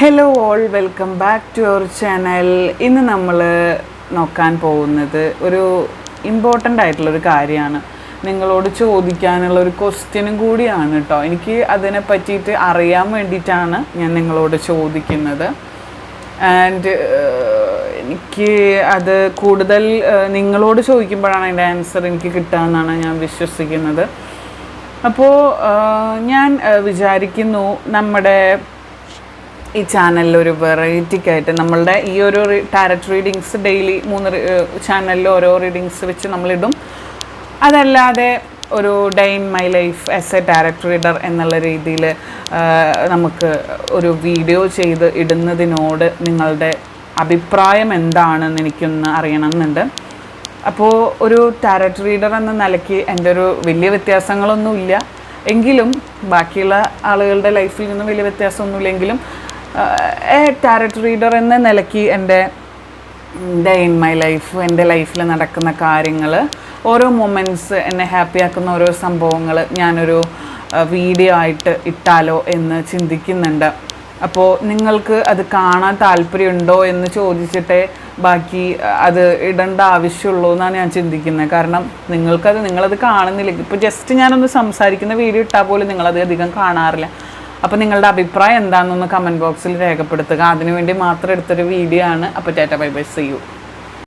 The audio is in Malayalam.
Hello all welcome back to your channel ഇന്ന് നമ്മൾ നോക്കാൻ പോകുന്നത് ഒരു ഇമ്പോർട്ടന്റ് ആയിട്ടുള്ളൊരു കാര്യമാണ്. നിങ്ങളോട് ചോദിക്കാനുള്ള ഒരു ക്വസ്റ്റ്യനും കൂടിയാണ് കേട്ടോ. എനിക്ക് അതിനെ പറ്റിയിട്ട് അറിയാൻ വേണ്ടിയിട്ടാണ് ഞാൻ നിങ്ങളോട് ചോദിക്കുന്നത്. ആൻഡ് എനിക്ക് അത് കൂടുതൽ നിങ്ങളോട് ചോദിക്കുമ്പോഴാണ് അതിന്റെ ആൻസർ എനിക്ക് കിട്ടാമെന്നാണ് ഞാൻ വിശ്വസിക്കുന്നത്. അപ്പോൾ ഞാൻ വിചാരിക്കുന്നു നമ്മുടെ ഈ ചാനലിൽ ഒരു വെറൈറ്റിക്കായിട്ട് നമ്മളുടെ ഈ ഒരു ടാരറ്റ് റീഡിങ്സ് ഡെയിലി മൂന്ന് ചാനലിൽ ഓരോ റീഡിങ്സ് വെച്ച് നമ്മളിടും. അതല്ലാതെ ഒരു day in my life as a tarot reader എന്നുള്ള രീതിയിൽ നമുക്ക് ഒരു വീഡിയോ ചെയ്ത് ഇടുന്നതിനോട് നിങ്ങളുടെ അഭിപ്രായം എന്താണെന്ന് എനിക്കൊന്ന് അറിയണമെന്നുണ്ട്. അപ്പോൾ ഒരു ടാരറ്റ് റീഡർ എന്ന നിലയ്ക്ക് എന്റെ ഒരു വലിയ വ്യത്യാസങ്ങളൊന്നുമില്ല. എങ്കിലും ബാക്കിയുള്ള ആളുകളുടെ ലൈഫിൽ നിന്നും വലിയ വ്യത്യാസമൊന്നുമില്ലെങ്കിലും എ ടാരറ്റ് റീഡർ എന്ന നിലയ്ക്ക് എന്റെ ഡേ ഇൻ മൈ ലൈഫ് എന്റെ ലൈഫിൽ നടക്കുന്ന കാര്യങ്ങൾ ഓരോ മൊമെന്റ്സ് എന്നെ ഹാപ്പി ആക്കുന്ന ഓരോ സംഭവങ്ങൾ ഞാനൊരു വീഡിയോ ആയിട്ട് ഇട്ടാലോ എന്ന് ചിന്തിക്കുന്നുണ്ട്. അപ്പോൾ നിങ്ങൾക്ക് അത് കാണാൻ താല്പര്യമുണ്ടോ എന്ന് ചോദിച്ചിട്ടേ ബാക്കി അത് ഇടേണ്ട ആവശ്യമുള്ളൂ എന്നാണ് ഞാൻ ചിന്തിക്കുന്നത്. കാരണം നിങ്ങൾക്കത് നിങ്ങളത് കാണുന്നില്ല. ഇപ്പോൾ ജസ്റ്റ് ഞാനൊന്ന് സംസാരിക്കുന്ന വീഡിയോ ഇട്ടാൽ പോലും നിങ്ങളത് അധികം കാണാറില്ല. അപ്പോൾ നിങ്ങളുടെ അഭിപ്രായം എന്താണെന്നൊന്ന് കമന്റ് ബോക്സിൽ രേഖപ്പെടുത്തുക. അതിനുവേണ്ടി മാത്രം എടുത്തൊരു വീഡിയോ ആണ്. അപ്പോൾ tata bye bye. See you